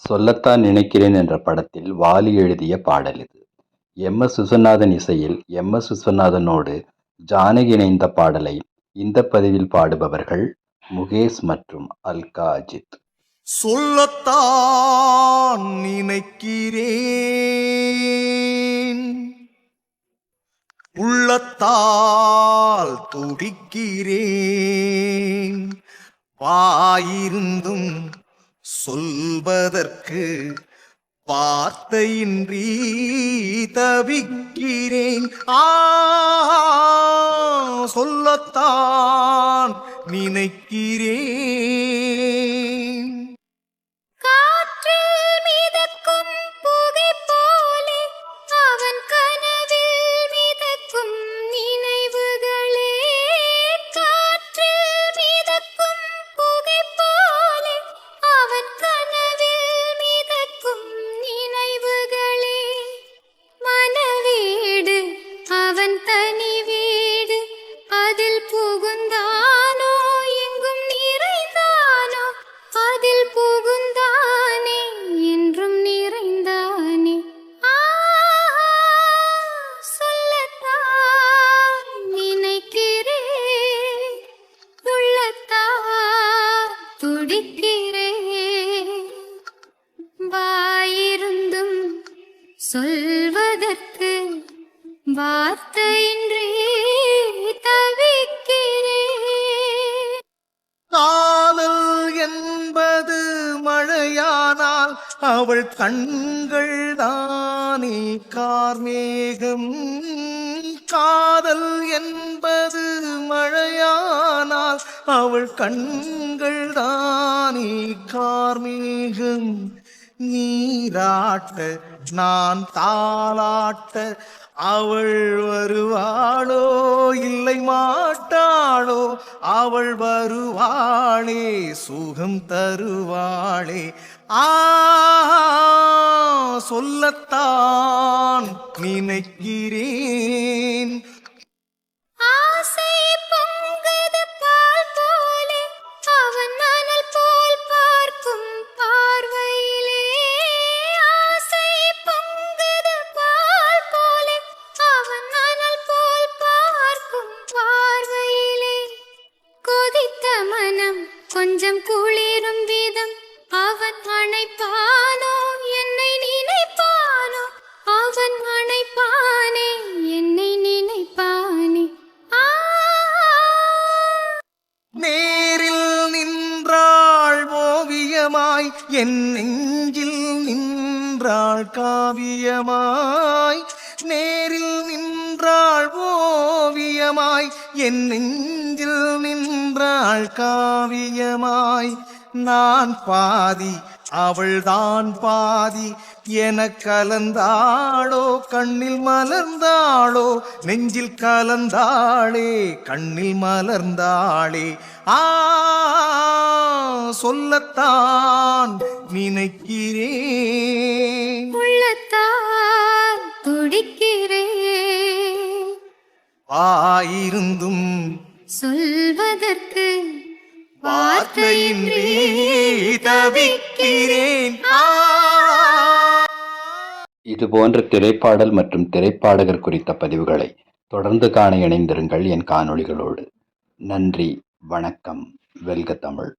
சொல்லத்தான் நினைக்கிறேன் என்ற படத்தில் வாலி எழுதிய பாடல் இது. எம். எஸ். விஸ்வநாதன் இசையில் எம். எஸ். விஸ்வநாதனோடு ஜானகி இணைந்த பாடலை இந்த பதிவில் பாடுபவர்கள் முகேஷ் மற்றும் அல்கா அஜித். சொல்லத்தான் நினைக்கிறேன். உள்ளத்தால் துடிக்கிறேன். வாயிருந்தும் சொல்வதற்கு வார்த்தையின்றி தவிக்கிறேன். ஆ சொல்லத்தான் நினைக்கிறேன். சொல்வதற்கு வார்த்தையின்றி தவிக்கிறேன். காதல் என்பது மழையானால் அவள் கண்கள் தானே கார்மேகம். காதல் என்பது மழையானால் அவள் கண்கள் தானே கார்மேகம். நீராட்ட நான் தாளாட்ட அவள் வருவாளோ இல்லை மாட்டாளோ அவள் வருவாளே சுகம் தருவாளே. ஆ சொல்லத்தான் நினைக்கிறேன். கொஞ்சம் குளிரும் விதம். அவன் அணைப்பானோ? என்னை நினைப்பானோ? அவன் அணைப்பானே? என்னை நினைப்பானே? நேரில் நின்றாள் ஓவியமாய் என் நெஞ்சில் நின்றாள் காவியமாய். நேரில் நின்றாள் ஓவியமாய் என் நெஞ்சில் நின்றாள் காவியமாய். நான் பாதி அவள்தான் பாதி என கலந்தாளோ கண்ணில் மலர்ந்தாளோ நெஞ்சில் கலந்தாளே கண்ணில் மலர்ந்தாளே. ஆ சொல்லத்தான் நினைக்கிறேன். ஆயிருந்தும் சொல்வதற்கு வார்த்தையின்றி தவிக்கிறேன். ஆ. இது போன்ற திரைப்பாடல் மற்றும் திரைப்பாடகர் குறித்த பதிவுகளை தொடர்ந்து காண இணைந்திருங்கள் என் காணொளிகளோடு. நன்றி வணக்கம் வெல்க தமிழ்.